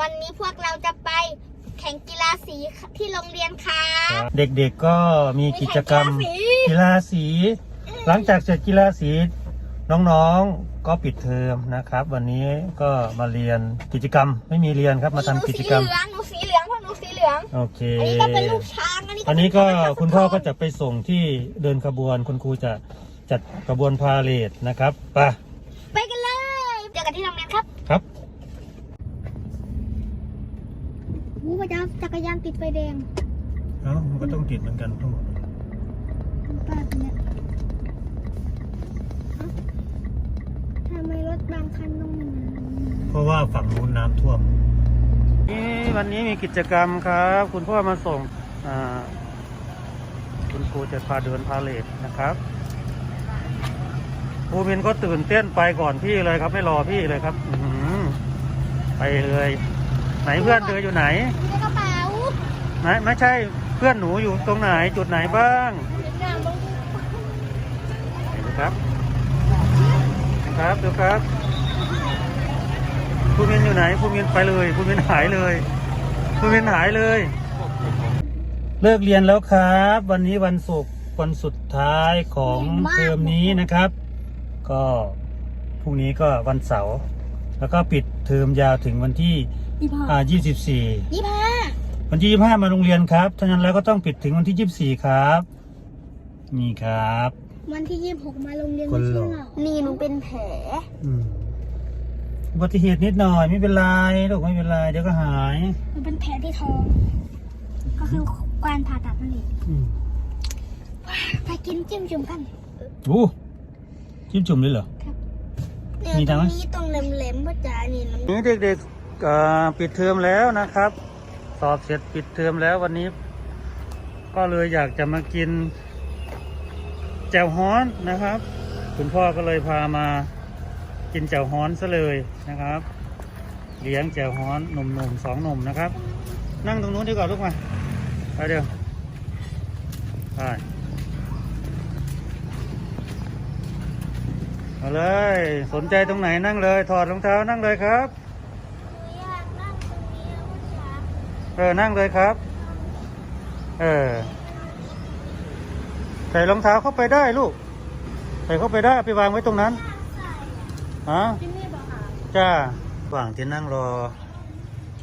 วันนี้พวกเราจะไปแข่งกีฬาสีที่โรงเรียนค่ะ เด็กๆก็มีกิจกรรมมีกีฬาสี หลังจากเสร็จกีฬาสี น้องๆก็ปิดเทอมนะครับ วันนี้ก็มาเรียนกิจกรรมไม่มีเรียนครับมาทำกิจกรรมหนูสีเหลืองหนูสีเหลืองพวกหนูสีเหลืองโอเคอันนี้ก็เป็นลูกช้างอันนี้อันนี้ก็เป็นคุณพ่อก็จะไปส่งที่เดินขบวนคุณครูจะจัดขบวนพาเลทนะครับไปไปกันเลยเจอกันที่โรงเรียนครับครับ วูพระเจ้าจักรยานติดไฟแดงเอ้ามันก็ต้องติดเหมือนกันทั้งหมดป้าคนเนี้ยเอ้าทำไมรถบางคันต้องมีน้ำเพราะว่าฝั่งนู้นน้ำท่วม นี่วันนี้มีกิจกรรมครับ คุณพ่อมาส่งอ่าคุณครูจะพาเดินพาเลทนะครับครูมินก็ตื่นเต้นไปก่อนพี่เลยครับ ไม่รอพี่เลยครับ อือหือไปเลย ไหนเพื่อนเธออยู่ไหนอยู่ในกระเป๋าไหนไม่ใช่เพื่อนหนูอยู่ตรงไหนจุดไหนบ้างหน้ามึงไหนดูครับครับดูครับครูมินอยู่ไหนครูมินไปเลยครูมินหายเลยครูมินหายเลย เลิกเรียนแล้วครับ วันนี้วันศุกร์วันสุดท้ายของเทอมนี้นะครับ ก็พรุ่งนี้ก็วันเสาร์ แล้วก็ปิดเทอมยาวถึงวันที่ยี่ห้าอ่ายี่ห้า24วันที่25มาโรงเรียนครับฉะนั้นแล้วก็ต้องปิดถึงวันที่ 24 ครับ นี่ครับ วันที่ยี่หกมาโรงเรียนคนหล่อ ไม่ใช่เรนี่หนูเป็นแผล อืมอุบัติเหตุนิดหน่อยไม่เป็นไรลูกไม่เป็นไรเดี๋ยวก็หายมันเป็นแผลที่ท้อง ก็คือการผ่าตัดนั่นเองอืมไปกินจิ้มจุ่มกันโอ้จิ้มจุ่มเลยเหรอเนี่ย มีตทางรไหมงนี้ตรงแหลมๆพ่อจ๋านี่น้ำนี่เด็กๆอ่าปิดเทอมแล้วนะครับ สอบเสร็จปิดเทอมแล้ววันนี้ ก็เลยอยากจะมากิน แจ่วฮ้อนนะครับ คุณพ่อก็เลยพามากินแจ่วฮ้อนซะเลยนะครับ เลี้ยงแจ่วฮ้อนหนุ่มๆสองหนุ่มนะครับ นั่งตรงนู้นดีกว่าลูกมาไปเดี๋ยวไป เอาเลย สนใจตรงไหนนั่งเลย ถอดรองเท้านั่งเลยครับเออนั่งเลยครับ เออใส่รองเท้าเข้าไปได้ลูก ใส่เข้าไปได้เอาไปวางไว้ตรงนั้นฮะที่นี่บอกค่ะจ้าระหว่างที่นั่งรอ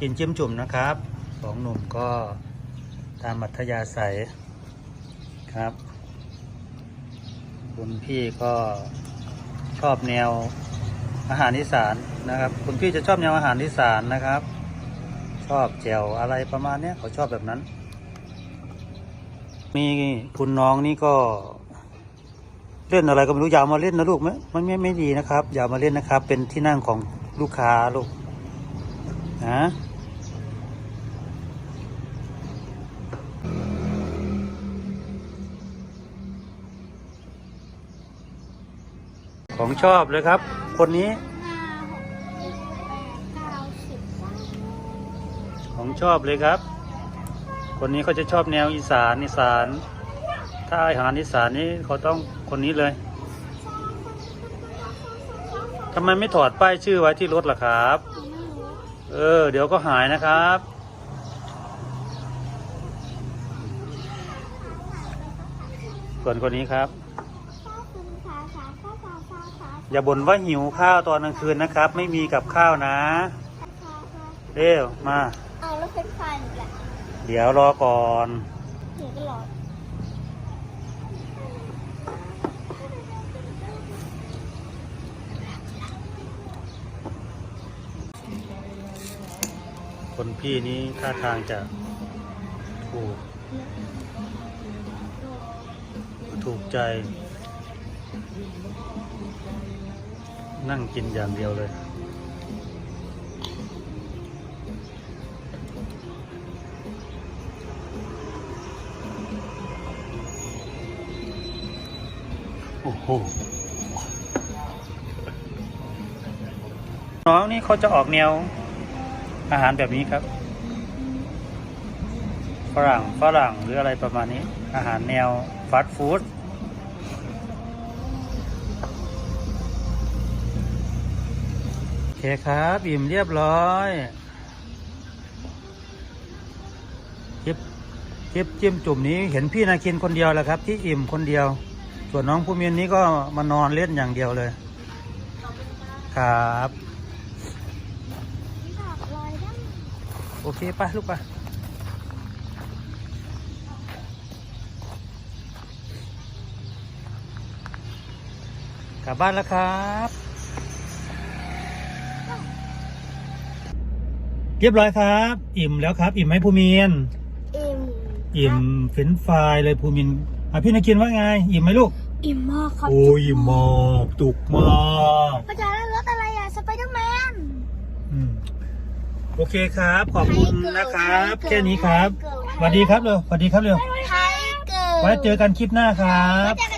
กินจิ้มจุ่มนะครับสองหนุ่มก็ตามมัธยาศัยครับ คุณพี่ก็ ชอบแนวอาหารอีสานนะครับ คุณพี่จะชอบแนวอาหารอีสานนะครับ ชอบแจ่วอะไรประมาณเนี้ยเขาชอบแบบนั้น มีคุณน้องนี่ก็ เล่นอะไรก็ไม่รู้อย่ามาเล่นนะลูกไม่มันไม่ไม่ดีนะครับ อย่ามาเล่นนะครับ เป็นที่นั่งของลูกค้าลูกนะ ของชอบเลยครับ คนนี้ ของชอบเลยครับ คนนี้เขาจะชอบแนวอีสานอีสาน ถ้าอาหารอีสานนี่เขาต้องคนนี้เลยทำไมไม่ถอดป้ายชื่อไว้ที่รถล่ะครับ เออ เดี๋ยวก็หายนะครับส่วนคนนี้ครับ อย่าบ่นว่าหิวข้าวตอนกลางคืนนะครับ ไม่มีกับข้าวนะ เร็วมา เอาแล้วเป็นไฟอีกแหละเดี๋ยวรอก่อนหนูก็รอคนพี่นี้ท่าทางจะถูก ถูกใจ นั่งกินอย่างเดียวเลย โอ้โห น้องนี่เขาจะออกแนว อาหารแบบนี้ครับ ฝรั่งฝรั่งหรืออะไรประมาณนี้ อาหารแนวฟาสต์ฟู้ด เคครับอิ่มเรียบร้อยคลิปคลิปจิ้มจุ่มนี้เห็นพี่นาคินคนเดียวแล้วครับ ที่อิ่มคนเดียว ส่วนน้องผู้มีนนี้ก็มานอนเล่นอย่างเดียวเลย ครับโอเคปะลูกปะกลับบ้านแล้วครับ เรียบร้อยครับ อิ่มแล้วครับ อิ่มไหมภูมินอิ่มอิ่มเฟรนช์ฟรายเลยภูมินอะพี่นาคินว่าไง อิ่มไหมลูก อิ่มมากครับโอ้ยอิ่มมากจุกมากพ่อจ๋าแล้วรถอะไรอะสไปเดอร์แมนอืมโอเคครับ ขอบคุณนะครับ แค่นี้ครับสวัสดีครับเร็วสวัสดีครับเร็วไทเกิร์ลไว้เจอกันคลิปหน้าครับไว้เจอกัน